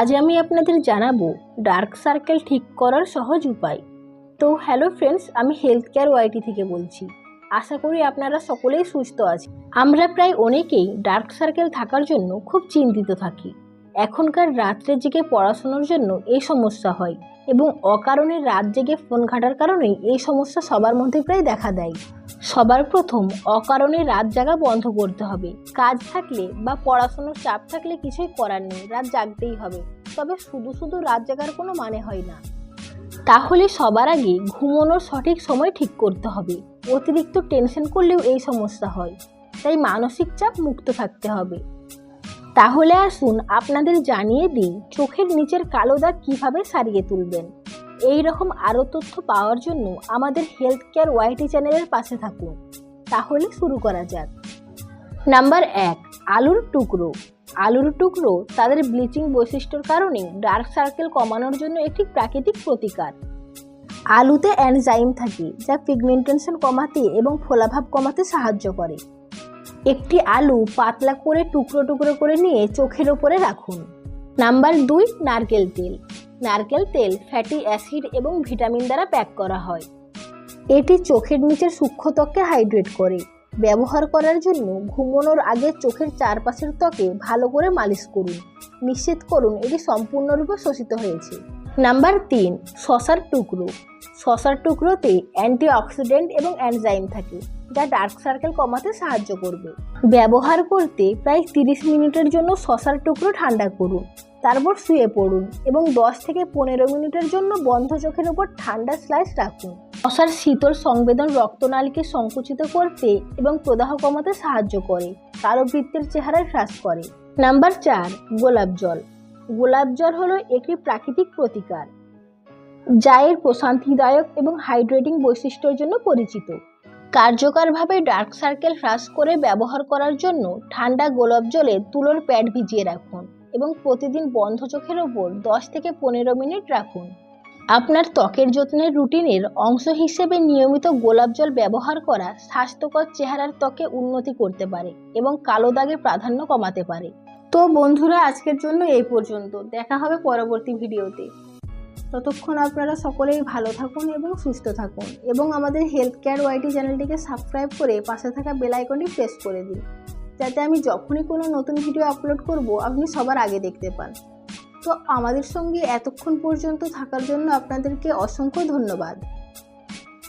আজ আমি আপনাদের জানাব ডার্ক সার্কেল ঠিক করার সহজ উপায়। তো হ্যালো ফ্রেন্ডস আমি হেলথ কেয়ার ওয়াইটি থেকে বলছি। আশা করি আপনারা সকলেই সুস্থ আছেন। আমরা প্রায় অনেকেই ডার্ক সার্কেল থাকার জন্য খুব চিন্তিত থাকি। এখনকার রাত্রে জেগে পড়াশোনার জন্য এই সমস্যা হয় এবং অকারণে রাত জেগে ফোন ঘাটার কারণেই এই সমস্যা সবার মধ্যে প্রায় দেখা দেয়। সবার প্রথম অকারণে রাত জাগা বন্ধ করতে হবে। কাজ থাকলে বা পড়াশোনার চাপ থাকলে কিছুই করার নেই, রাত জাগতেই হবে। তবে শুধু শুধু রাত জাগার কোনো মানে হয় না। তাহলে সবার আগে ঘুমানোর সঠিক সময় ঠিক করতে হবে। অতিরিক্ত টেনশন করলেও এই সমস্যা হয়। তাই মানসিক চাপ মুক্ত থাকতে হবে। তাহলে আসুন আপনাদের জানিয়ে দিই চোখের নিচের কালো দাগ কীভাবে সারিয়ে তুলবেন। এই রকম আরও তথ্য পাওয়ার জন্য আমাদের হেলথ কেয়ার ওয়াইটি চ্যানেলের পাশে থাকুন। তাহলে শুরু করা যাক। নাম্বার এক, আলুর টুকরো। আলুর টুকরো তাদের ব্লিচিং বৈশিষ্ট্যর কারণে ডার্ক সার্কেল কমানোর জন্য একটি প্রাকৃতিক প্রতিকার। আলুতে অ্যানজাইম থাকে, যা পিগমেন্টেশন কমাতে এবং ফোলাভাব কমাতে সাহায্য করে। একটি আলু পাতলা করে টুকরো টুকরো করে নিয়ে চোখের ওপরে রাখুন। নাম্বার দুই, নারকেল তেল। নারকেল তেল ফ্যাটি অ্যাসিড এবং ভিটামিন দ্বারা প্যাক করা হয়। এটি চোখের নিচের সূক্ষ্ম ত্বককে হাইড্রেট করে। ব্যবহার করার জন্য ঘুমানোর আগে চোখের চারপাশের ত্বকে ভালো করে মালিশ করুন। নিশ্চিত করুন এটি সম্পূর্ণরূপে শোষিত হয়েছে। নাম্বার তিন, শশার টুকরো। শশার টুকরোতে অ্যান্টিঅক্সিডেন্ট এবং অ্যানজাইম থাকে, যা ডার্ক সার্কেল কমাতে সাহায্য করবে। ব্যবহার করতে প্রায় তিরিশ মিনিটের জন্য শশার টুকরো ঠান্ডা করুন, তারপর শুয়ে পড়ুন এবং দশ থেকে পনেরো মিনিটের জন্য বন্ধ চোখের উপর ঠান্ডা স্লাইস রাখুন। শশার শীতল সংবেদন রক্তনালীকে সংকুচিত করতে এবং প্রদাহ কমাতে সাহায্য করে কালো বৃত্তের চেহারায় হ্রাস করে। নাম্বার চার, গোলাপ জল। গোলাপ জল হলো একটি প্রাকৃতিক প্রতিকার, যা এর প্রশান্তিদায়ক এবং হাইড্রেটিং বৈশিষ্ট্যের জন্য পরিচিত। কার্যকরভাবে ডার্ক সার্কেল হ্রাস করে ব্যবহার করার জন্য ঠান্ডা গোলাপ জলে তুলোর প্যাড ভিজিয়ে রাখুন এবং প্রতিদিন বন্ধ চোখের ওপর দশ থেকে পনেরো মিনিট রাখুন। আপনার ত্বকের যত্নের রুটিনের অংশ হিসেবে নিয়মিত গোলাপ জল ব্যবহার করা স্বাস্থ্যকর চেহারার ত্বকে উন্নতি করতে পারে এবং কালো দাগে প্রাধান্য কমাতে পারে। তো বন্ধুরা, আজকের জন্য এই পর্যন্ত। দেখা হবে পরবর্তী ভিডিওতে। ততক্ষণ আপনারা সকলেই ভালো থাকুন এবং সুস্থ থাকুন এবং আমাদের হেলথ কেয়ার ওয়াইটি চ্যানেলটিকে সাবস্ক্রাইব করে পাশে থাকা বেল আইকনটি প্রেস করে দিন, যাতে আমি যখনই কোনো নতুন ভিডিও আপলোড করব, আপনি সবার আগে দেখতে পান। তো আমাদের সঙ্গে এতক্ষণ পর্যন্ত থাকার জন্য আপনাদেরকে অসংখ্য ধন্যবাদ।